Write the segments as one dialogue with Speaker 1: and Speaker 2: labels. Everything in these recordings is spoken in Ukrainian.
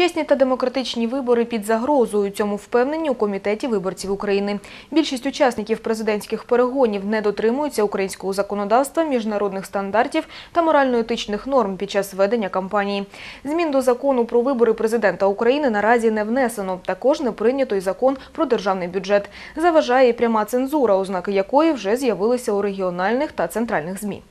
Speaker 1: Чесні та демократичні вибори під загрозою. Цьому впевнені у комітеті виборців України. Більшість учасників президентських перегонів не дотримуються українського законодавства, міжнародних стандартів та морально-етичних норм під час ведення кампанії. Змін до закону про вибори президента України наразі не внесено. Також не прийнято й закон про державний бюджет. Заважає і пряма цензура, ознаки якої вже з'явилися у регіональних та центральних ЗМІ.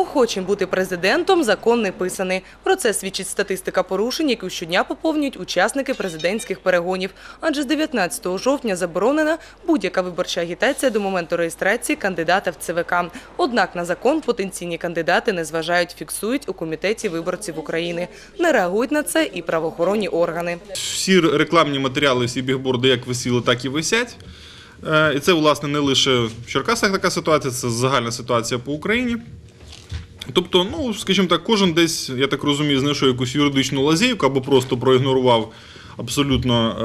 Speaker 2: Охочим бути президентом закон не писаний. Про це свідчить статистика порушень, яку щодня поповнюють учасники президентських перегонів. Адже з 19 жовтня заборонена будь-яка виборча агітація до моменту реєстрації кандидата в ЦВК. Однак на закон потенційні кандидати не зважають, фіксують у комітеті виборців України. Не реагують на це і правоохоронні органи.
Speaker 3: Всі рекламні матеріали, всі бігборди як висіли, так і висять. Е, І це, власне, не лише в Черкасах така ситуація, це загальна ситуація по Україні. Тобто, ну, скажімо так, кожен десь, я так розумію, знайшов якусь юридичну лазейку або просто проігнорував абсолютно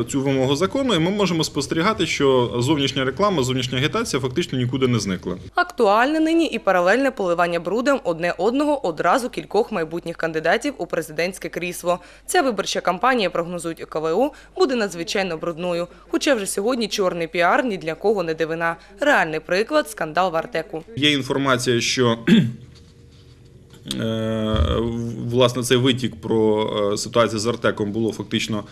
Speaker 3: е, цю вимогу закону, і ми можемо спостерігати, що зовнішня реклама, зовнішня агітація фактично нікуди не зникла.
Speaker 2: Актуальне нині і паралельне поливання брудом одне одного одразу кількох майбутніх кандидатів у президентське крісло. Ця виборча кампанія, прогнозують КВУ, буде надзвичайно брудною. Хоча вже сьогодні чорний піар ні для кого не дивина. Реальний приклад – скандал в Артеку.
Speaker 3: Є інформація, що власне цей витік про е, ситуацію з Артеком було фактично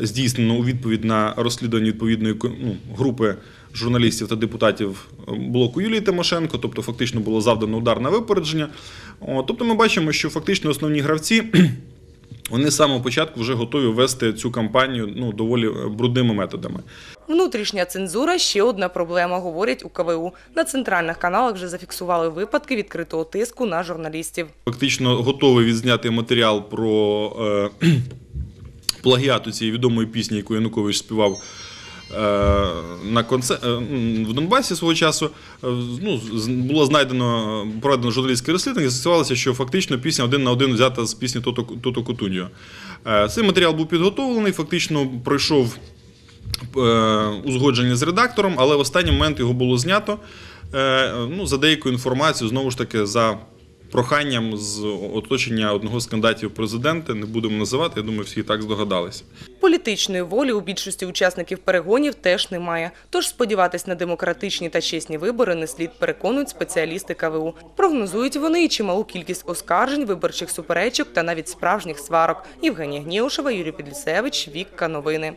Speaker 3: здійснено у відповідь на розслідування відповідної ну, групи журналістів та депутатів блоку Юлії Тимошенко, тобто фактично було завдано удар на випередження. Тобто ми бачимо, що фактично основні гравці. Вони з самого початку вже готові вести цю кампанію ну, доволі е, брудними методами.
Speaker 2: Внутрішня цензура – ще одна проблема, говорять у КВУ. На центральних каналах вже зафіксували випадки відкритого тиску на журналістів.
Speaker 3: фактично готовий відзняти матеріал про е, плагіату цієї відомої пісні, яку Янукович співав. Е, На конце... е, в Донбасі свого часу е, ну, було знайдено проведено журналістське розслідування, і з'ясувалося, що фактично пісня один на один взята з пісні Тото, Кутуньо. Цей матеріал був підготовлений, фактично пройшов узгодження з редактором, але в останній момент його було знято. Ну, за деякою інформацією, знову ж таки, за проханням з оточення одного з кандидатів в президенти, не будемо називати, я думаю, всі так здогадалися.
Speaker 2: Політичної волі у більшості учасників перегонів теж немає. Тож сподіватись на демократичні та чесні вибори не слід, переконують спеціалісти КВУ. Прогнозують вони і чималу кількість оскаржень, виборчих суперечок та навіть справжніх сварок. Євгенія Гніушева, Юрій Підлісевич, Вікка Новини.